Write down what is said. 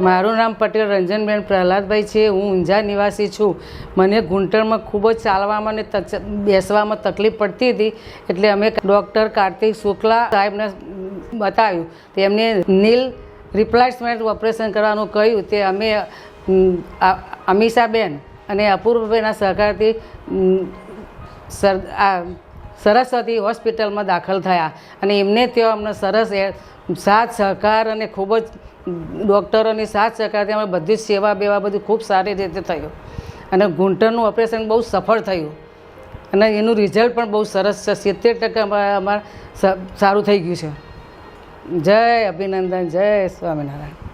મારું નામ પટેલ રંજનબેન પ્રહલાદભાઈ છે. હું ઊંઝા નિવાસી છું. મને ઘૂંટણમાં ખૂબ જ ચાલવામાં અને બેસવામાં તકલીફ પડતી હતી. એટલે અમે ડૉક્ટર કાર્તિક શુક્લા સાહેબને બતાવ્યું. તો એમને નીલ રિપ્લેસમેન્ટ ઓપરેશન કરવાનું કહ્યું. તે અમ, અમીષાબેન અને અપૂર્વભાઈના સહકારથી સર આ સરસ્વતી હોસ્પિટલમાં દાખલ થયા. અને એમને ત્યાં અમને સરસ સાથ સહકાર અને ખૂબ જ ડૉક્ટરોની સાથ સહકારથી અમે બધી જ સેવા બેવા બધું ખૂબ સારી રીતે થયું. અને ઘૂંટણનું ઓપરેશન બહુ સફળ થયું. અને એનું રિઝલ્ટ પણ બહુ સરસ છે. સિત્તેર ટકા અમારા સારું થઈ ગયું છે. જય અભિનંદન, જય સ્વામિનારાયણ.